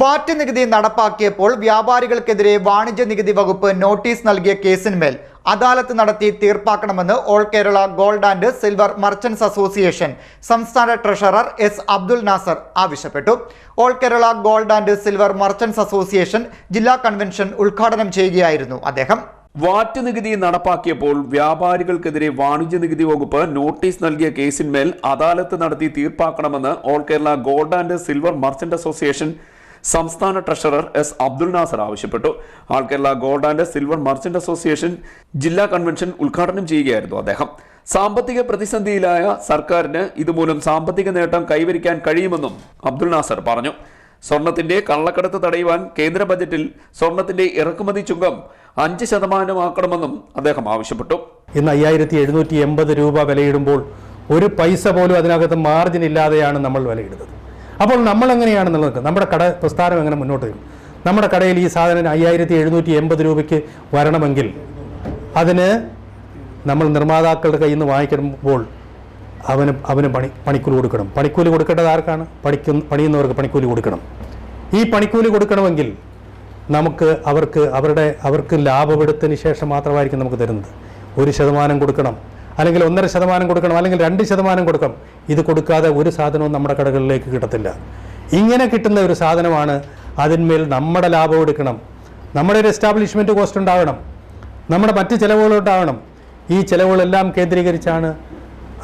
വാറ്റ് നികുതി നടപ്പാക്കിയപ്പോൾ വ്യാപാരികൾക്കെതിരെ വാണിജ്യ നികുതി വകുപ്പ് നോട്ടീസ് നൽകിയ കേസിന്മേൽ അദാലത്ത് നടത്തി തീർപ്പാക്കണമെന്ന് all Kerala gold and silver merchants association സംസ്ഥാന ട്രഷറർ എസ് അബ്ദുൽ നാസർ ആവശ്യപ്പെട്ടു. All Kerala gold and silver merchants association ജില്ലാ കൺവെൻഷൻ ഉദ്ഘാടനം ചെയ്യുകയായിരുന്നു അദ്ദേഹം. വാറ്റ് നികുതി നടപ്പാക്കിയപ്പോൾ വ്യാപാരികൾക്കെതിരെ വാണിജ്യ നികുതി വകുപ്പ് നോട്ടീസ് നൽകിയ കേസിന്മേൽ അദാലത്ത് നടത്തി തീർപ്പാക്കണമെന്ന് all Kerala gold and silver merchant association സംസ്ഥാന ട്രഷറർ എസ് അബ്ദുൽ നാസർ ആവശ്യപ്പെട്ടു. All Kerala gold and silver merchant association ജില്ലാ കൺവെൻഷൻ ഉദ്ഘാടനം ചെയ്യുകയായിരുന്നു അദ്ദേഹം. സാമ്പത്തിക പ്രതിസന്ധിയിലായ സർക്കാരിന് ഇതുമൂലം സാമ്പത്തിക നേട്ടം കൈവരിക്കാൻ കഴിയുമെന്നും അബ്ദുൽ നാസർ പറഞ്ഞു. സ്വർണത്തിന്റെ കള്ളക്കടത്ത് തടയുവാൻ കേന്ദ്ര ബജറ്റിൽ സ്വർണത്തിന്റെ ഇറക്കുമതി ചുങ്കം അഞ്ച് ശതമാനമാക്കണമെന്നും അദ്ദേഹം ആവശ്യപ്പെട്ടു. ഇന്ന് അയ്യായിരത്തി എഴുന്നൂറ്റി എൺപത് രൂപ വിലയിടുമ്പോൾ ഒരു പൈസ പോലും അതിനകത്ത് മാർജിൻ ഇല്ലാതെയാണ് നമ്മൾ വിലയിടുന്നത്. അപ്പോൾ നമ്മൾ എങ്ങനെയാണ് നിലനിൽക്കുന്നത് നമ്മുടെ കട പ്രസ്ഥാനം എങ്ങനെ മുന്നോട്ട് വരും? നമ്മുടെ കടയിൽ ഈ സാധനം അയ്യായിരത്തി എഴുന്നൂറ്റി എൺപത് രൂപയ്ക്ക് വരണമെങ്കിൽ അതിന് നമ്മൾ നിർമ്മാതാക്കളുടെ കയ്യിൽ നിന്ന് വാങ്ങിക്കുമ്പോൾ അവന് അവന് പണി പണിക്കൂലി കൊടുക്കണം. പണിക്കൂലി കൊടുക്കേണ്ടത് ആർക്കാണ്? പഠിക്കുന്ന പണിയുന്നവർക്ക് പണിക്കൂലി കൊടുക്കണം. ഈ പണിക്കൂലി കൊടുക്കണമെങ്കിൽ നമുക്ക് അവർക്ക് അവരുടെ അവർക്ക് ലാഭമെടുത്തതിന് ശേഷം മാത്രമായിരിക്കും നമുക്ക് തരുന്നത്. ഒരു ശതമാനം കൊടുക്കണം. അല്ലെങ്കിൽ ഒന്നര ശതമാനം കൊടുക്കണം അല്ലെങ്കിൽ രണ്ട് ശതമാനം കൊടുക്കണം ഇത് കൊടുക്കാതെ ഒരു സാധനവും നമ്മുടെ കടകളിലേക്ക് കിട്ടത്തില്ല. ഇങ്ങനെ കിട്ടുന്ന ഒരു സാധനമാണ് അതിന്മേൽ നമ്മുടെ ലാഭം എടുക്കണം. നമ്മുടെ ഒരു എസ്റ്റാബ്ലിഷ്മെന്റ് കോസ്റ്റ് ഉണ്ടാവണം. നമ്മുടെ മറ്റ് ചിലവുകളുണ്ടാവണം ഈ ചിലവുകളെല്ലാം കേന്ദ്രീകരിച്ചാണ്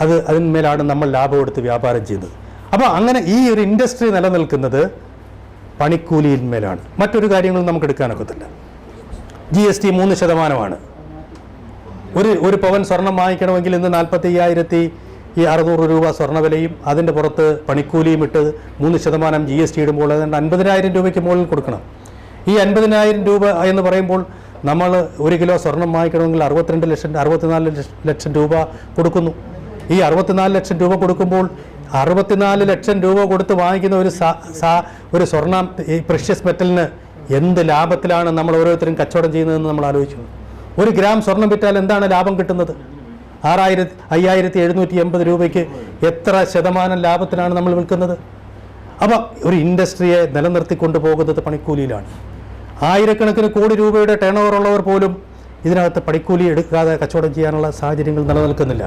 അത് അതിന്മേലാണ് നമ്മൾ ലാഭം എടുത്ത് വ്യാപാരം ചെയ്യുന്നത്. അപ്പോൾ അങ്ങനെ ഈ ഒരു ഇൻഡസ്ട്രി നിലനിൽക്കുന്നത് പണിക്കൂലിയിന്മേലാണ്. മറ്റൊരു കാര്യങ്ങളും നമുക്ക് എടുക്കാനൊക്കത്തില്ല. ജി എസ് ടി മൂന്ന് ശതമാനമാണ്. ഒരു ഒരു പവൻ സ്വർണം വാങ്ങിക്കണമെങ്കിൽ ഇന്ന് നാൽപ്പത്തി അയ്യായിരത്തി ഈ അറുന്നൂറ് രൂപ സ്വർണവിലയും അതിന്റെ പുറത്ത് പണിക്കൂലിയും ഇട്ട് മൂന്ന് ശതമാനം ജി എസ് ടി ഇടുമ്പോൾ അതുകൊണ്ട് അൻപതിനായിരം രൂപയ്ക്ക് മുകളിൽ കൊടുക്കണം. ഈ അൻപതിനായിരം രൂപ എന്ന് പറയുമ്പോൾ നമ്മൾ ഒരു കിലോ സ്വർണം വാങ്ങിക്കണമെങ്കിൽ അറുപത്തിരണ്ട് ലക്ഷം അറുപത്തിനാല് ലക്ഷ- രൂപ കൊടുക്കുന്നു. ഈ അറുപത്തിനാല് ലക്ഷം രൂപ കൊടുക്കുമ്പോൾ അറുപത്തിനാല് ലക്ഷം രൂപ കൊടുത്ത് വാങ്ങിക്കുന്ന ഒരു ഒരു സ്വർണം ഈ പ്രഷ്യസ് മെറ്റലിന് എന്ത് ലാഭത്തിലാണ് നമ്മൾ ഓരോരുത്തരും കച്ചവടം ചെയ്യുന്നതെന്ന് നമ്മൾ ആലോചിച്ചു ഒരു ഗ്രാം സ്വർണം വിറ്റാൽ എന്താണ് ലാഭം കിട്ടുന്നത്? ആറായിരത്തി അയ്യായിരത്തി എഴുന്നൂറ്റി എൺപത് രൂപയ്ക്ക് എത്ര ശതമാനം ലാഭത്തിനാണ് നമ്മൾ വിൽക്കുന്നത്? അപ്പം ഒരു ഇൻഡസ്ട്രിയെ നിലനിർത്തിക്കൊണ്ട് പോകുന്നത് പണിക്കൂലിയിലാണ്. ആയിരക്കണക്കിന് കോടി രൂപയുടെ ടേൺ ഓവർ ഉള്ളവർ പോലും ഇതിനകത്ത് പണിക്കൂലി എടുക്കാതെ കച്ചവടം ചെയ്യാനുള്ള സാഹചര്യങ്ങൾ നിലനിൽക്കുന്നില്ല.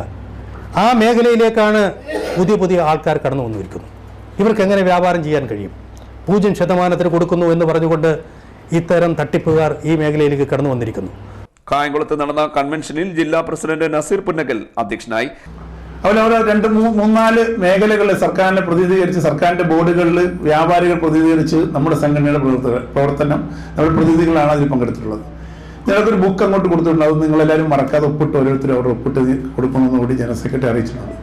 ആ മേഖലയിലേക്കാണ് പുതിയ പുതിയ ആൾക്കാർ കടന്നു വന്നിരിക്കുന്നത്. ഇവർക്ക് എങ്ങനെ വ്യാപാരം ചെയ്യാൻ കഴിയും? പൂജ്യം ശതമാനത്തിന് കൊടുക്കുന്നു എന്ന് പറഞ്ഞുകൊണ്ട് ഇത്തരം തട്ടിപ്പുകാർ ഈ മേഖലയിലേക്ക് കടന്നു വന്നിരിക്കുന്നു. കായംകുളത്ത് നടന്ന കൺവെൻഷനിൽ ജില്ലാ പ്രസിഡന്റ് നസീർ പുന്നഗൽ അധ്യക്ഷനായി. അവിടെ രണ്ട് മൂന്നാൽ മേഖലകളിൽ സർക്കാരിനെ പ്രതിനിധീകരിച്ച് സർക്കാരിന്റെ ബോർഡുകളിൽ വ്യാപാരികൾ പ്രതിനിധീകരിച്ച് നമ്മുടെ സംഘടനയുടെ പ്രവർത്തന പ്രവർത്തനം നമ്മുടെ പ്രതിനിധികളാണ് അതിൽ പങ്കെടുത്തിട്ടുള്ളത്. ഞങ്ങൾക്കൊരു ബുക്ക് അങ്ങോട്ട് കൊടുത്തിട്ടുണ്ട്. അത് നിങ്ങളെല്ലാവരും മറക്കാതെ ഒപ്പിട്ട് ഓരോരുത്തരും അവർ ഒപ്പിട്ട് കൊടുക്കണമെന്ന് കൂടി ജനറൽ സെക്രട്ടറി അറിയിച്ചിട്ടുണ്ട്.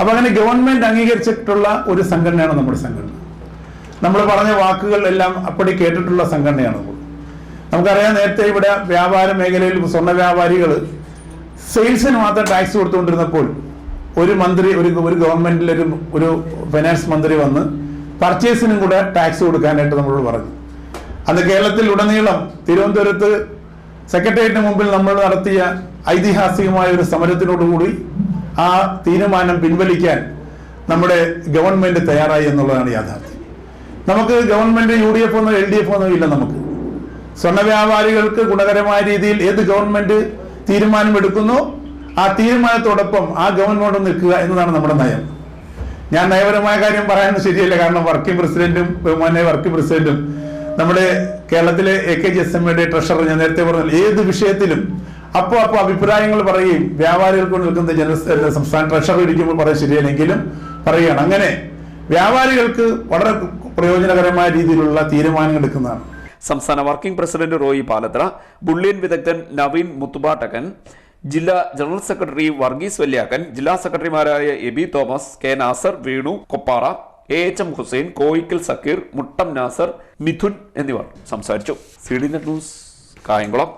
അപ്പോൾ അങ്ങനെ ഗവൺമെന്റ് അംഗീകരിച്ചിട്ടുള്ള ഒരു സംഘടനയാണ് നമ്മുടെ സംഘടന. നമ്മൾ പറഞ്ഞ വാക്കുകളെല്ലാം അപ്പടി കേട്ടിട്ടുള്ള സംഘടനയാണ്. നമുക്കറിയാം നേരത്തെ ഇവിടെ വ്യാപാര മേഖലയിൽ സ്വർണ വ്യാപാരികൾ സെയിൽസിന് മാത്രം ടാക്സ് കൊടുത്തുകൊണ്ടിരുന്നപ്പോൾ ഒരു മന്ത്രി ഒരു ഒരു ഗവൺമെന്റിലെ ഒരു ഫൈനാൻസ് മന്ത്രി വന്ന് പർച്ചേസിനും കൂടെ ടാക്സ് കൊടുക്കാനായിട്ട് നമ്മളോട് പറഞ്ഞു. അന്ന് കേരളത്തിൽ ഉടനീളം തിരുവനന്തപുരത്ത് സെക്രട്ടേറിയറ്റിന് മുമ്പിൽ നമ്മൾ നടത്തിയ ഐതിഹാസികമായ ഒരു സമരത്തിനോടുകൂടി ആ തീരുമാനം പിൻവലിക്കാൻ നമ്മുടെ ഗവൺമെന്റ് തയ്യാറായി എന്നുള്ളതാണ് യാഥാർത്ഥ്യം. നമുക്ക് ഗവൺമെന്റ് യു ഡി എഫ് ഒന്നോ എൽ ഡി എഫ് ഒന്നോ ഇല്ല നമുക്ക്. സ്വർണ വ്യാപാരികൾക്ക് ഗുണകരമായ രീതിയിൽ ഏത് ഗവൺമെന്റ് തീരുമാനമെടുക്കുന്നു ആ തീരുമാനത്തോടൊപ്പം ആ ഗവൺമെന്റ് നിൽക്കുക എന്നതാണ് നമ്മുടെ നയം. ഞാൻ നയപരമായ കാര്യം പറയാനൊന്നും ശരിയല്ല കാരണം വർക്കിംഗ് പ്രസിഡന്റും ബഹുമാനായ വർക്കിംഗ് പ്രസിഡന്റും നമ്മുടെ കേരളത്തിലെ A K G S M എയുടെ ട്രഷറർ ഞാൻ നേരത്തെ പറഞ്ഞാൽ ഏത് വിഷയത്തിലും അപ്പോൾ അപ്പോൾ അഭിപ്രായങ്ങൾ പറയുകയും വ്യാപാരികൾക്ക് നിൽക്കുന്ന ജന സംസ്ഥാന ട്രഷറർ ഇരിക്കുമ്പോൾ പറയാൻ ശരിയല്ലെങ്കിലും പറയുകയാണ്. അങ്ങനെ വ്യാപാരികൾക്ക് വളരെ പ്രയോജനകരമായ രീതിയിലുള്ള തീരുമാനങ്ങൾ എടുക്കുന്നതാണ്. സംസ്ഥാന working president Roy Palathra bullion വിദഗ്ധൻ നവീൻ മുത്തുബാട്ടകൻ ജില്ലാ ജനറൽ സെക്രട്ടറി വർഗീസ് വല്യാക്കൻ ജില്ലാ സെക്രട്ടറിമാരായ Aby Thomas K Nasser Venu Koppara A H M Hussain Koyikkal Zakir Muttam Nasser Mithun എന്നിവർ സംസാരിച്ചു. C D net news Kayamkulam.